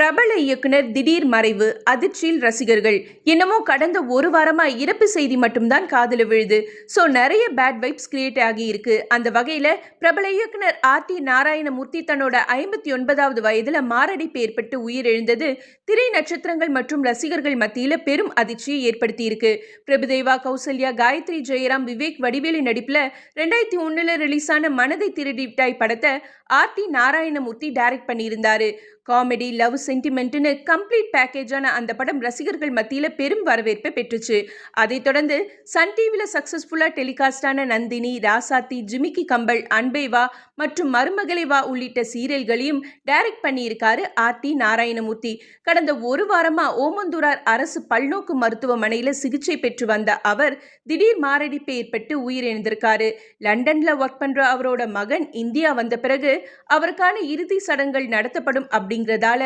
பிரபல இயக்குனர் திடீர் மறைவு அதிர்ச்சியில் ரசிகர்கள். என்னமோ கடந்த ஒரு வாரமா இறப்பு செய்தி மட்டும்தான் காதல விழுது. ஸோ நிறைய பேட் வைப்ஸ் கிரியேட் ஆகி இருக்கு அந்த வகையில பிரபல இயக்குனர் ஆர். டி. நாராயணமூர்த்தி தன்னோட ஐம்பத்தி ஒன்பதாவது வயதுல மாரடைப்பு ஏற்பட்டு உயிரிழந்தது. திரை நட்சத்திரங்கள் மற்றும் ரசிகர்கள் மத்தியில பெரும் அதிர்ச்சியை ஏற்படுத்தி இருக்கு பிரபுதேவா கௌசல்யா காயத்ரி ஜெயராம் விவேக் வடிவேலு நடிப்புல ரெண்டாயிரத்தி ஒன்னுல ரிலீஸ் ஆன மனதை திருடிவிட்டாய் படத்தை ஆர். டி. நாராயணமூர்த்தி டைரக்ட் பண்ணியிருந்தாரு. காமெடி லவ் சென்டிமெண்ட்னு கம்ப்ளீட் பேக்கேஜான அந்த படம் ரசிகர்கள் மத்தியில் பெரும் வரவேற்பை பெற்றுச்சு. அதைத் தொடர்ந்து சன் டிவியில் சக்ஸஸ்ஃபுல்லாக டெலிகாஸ்டான நந்தினி ராசாத்தி ஜிமிக்கி கம்பல் அன்பேவா மற்றும் மருமகளை வா உள்ளிட்ட சீரியல்களையும் டைரக்ட் பண்ணியிருக்காரு ஆர்த்தி நாராயணமூர்த்தி. கடந்த ஒரு வாரமா ஓமந்தூரார் அரசு பல்நோக்கு மருத்துவமனையில் சிகிச்சை பெற்று வந்த அவர் திடீர் மாரடைப்பு ஏற்பட்டு உயிரிழந்திருக்காரு. லண்டன்ல ஒர்க் பண்ணுற அவரோட மகன் இந்தியா வந்த பிறகு அவருக்கான இறுதி சடங்குகள் நடத்தப்படும் அப்படிங்கிறதால